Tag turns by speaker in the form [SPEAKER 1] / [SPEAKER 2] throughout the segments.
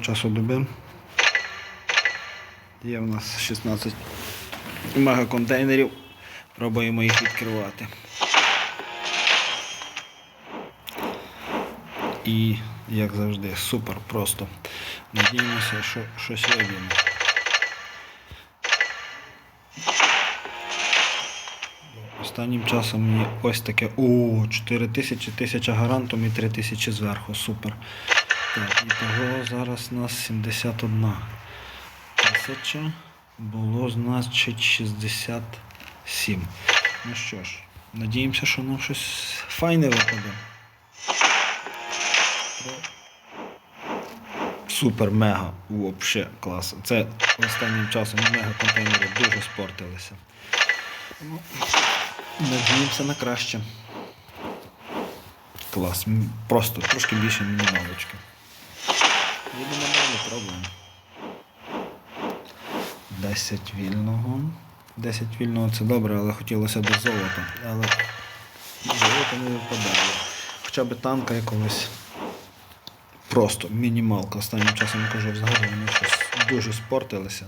[SPEAKER 1] Часу доби. Є в нас 16 мегаконтейнерів. Пробуємо їх відкривати. І, як завжди, супер просто. Надіємося, що щось вийдемо. Останнім часом мені ось таке. О, 4 тисячі, 1000 гарантом і 3 тисячі зверху. Супер. Так, і того зараз у нас 71 тисяча. Було, значить, 67. Ну що ж, надіємося, що нам щось файне випаде. Супер, мега, вообще клас. Це останнім часом мега контейнери дуже спортилися. Ну, Надіємося на краще. Клас. Просто трошки більше мінімалочки. Їдемо далі, пробуємо. 10 вільного. 10 вільного це добре, але хотілося б золота. Але золото не випадає. Хоча б танка якогось. Просто мінімалка. Останнім часом я кажу, взагалі вони щось дуже спортилися.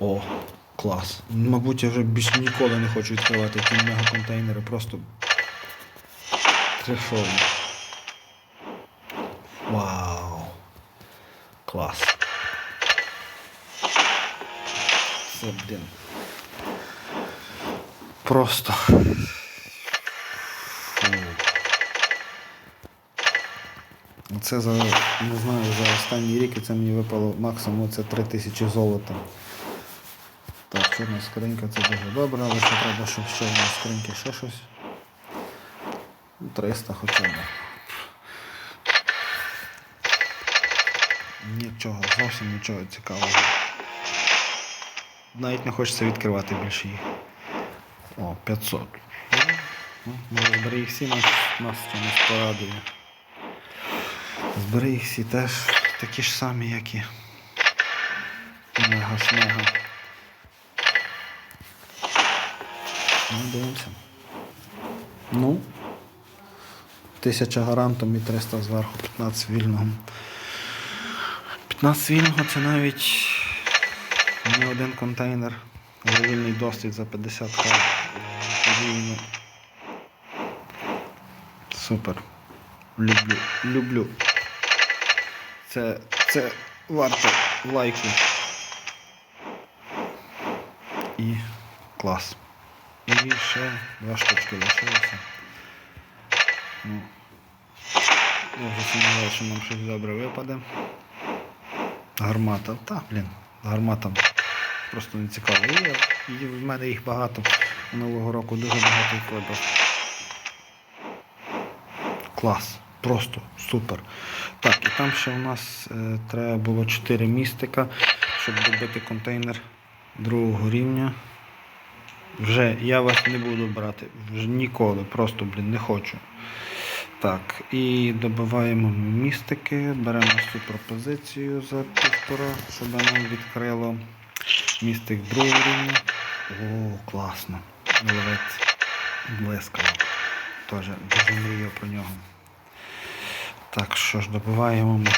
[SPEAKER 1] О, клас. Мабуть, я вже більше ніколи не хочу відкривати ті мегаконтейнери, просто трешові. Вау. Клас. Це, блін. Просто. Це за, не знаю, за останній рік і це мені випало максимум це 3000 золота. Так, чорна скринька це дуже добре, але ще треба, щоб в чорної скриньки ще щось. Ну, 300 хоча б. Нічого, зовсім нічого цікавого. Навіть не хочеться відкривати більше їх. О, 500. Ну, Може збери їх всі нас, нас чимось порадує. Збери їх всі теж такі ж самі, як і мега шмега. Ну, дивимося. Ну. 1000 гарантом і 300 зверху, 15 вільного. 15 вільного це навіть не один контейнер, але вільний досвід за 50к. Супер. Люблю. Люблю. Це, це варто лайку. І клас. І ще два штучки лишилося. Ну, я вже сумніваюся, що нам щось добре випаде. Гармата. Та, блін, гармата просто не цікаво. І, і в мене їх багато. Нового року дуже багато їх. Клас. Просто супер. Так, і там ще у нас е, треба було 4 містика, щоб добити контейнер другого рівня. Вже я вас не буду брати. Вже ніколи. Просто, блін, не хочу. Так, і добиваємо містики, беремо цю пропозицію за півтора, щоб нам відкрило містик другого рівня. О, класно. Ловець блискавок. Теж дуже мрію про нього. Так, що ж, добиваємо ми.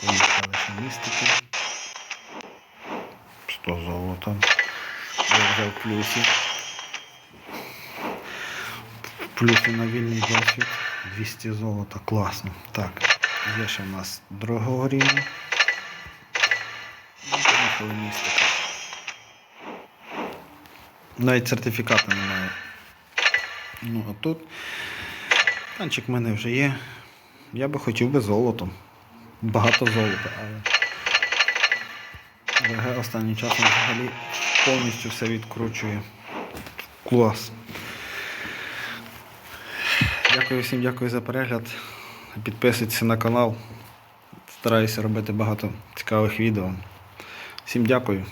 [SPEAKER 1] Поїхали містики. 100 золота. Я вже в плюсі. В плюсі на вільний досвід. 200 золота. Класно. Так, є ще в нас другого рівня. І Поїхали містика. Навіть сертифіката немає. Ну а тут танчик в мене вже є. Я би хотів би золотом. Багато золота, але ВГ останнім часом взагалі повністю все відкручує. Клас. Дякую всім, дякую за перегляд. Підписуйтесь на канал. Стараюся робити багато цікавих відео. Всім дякую.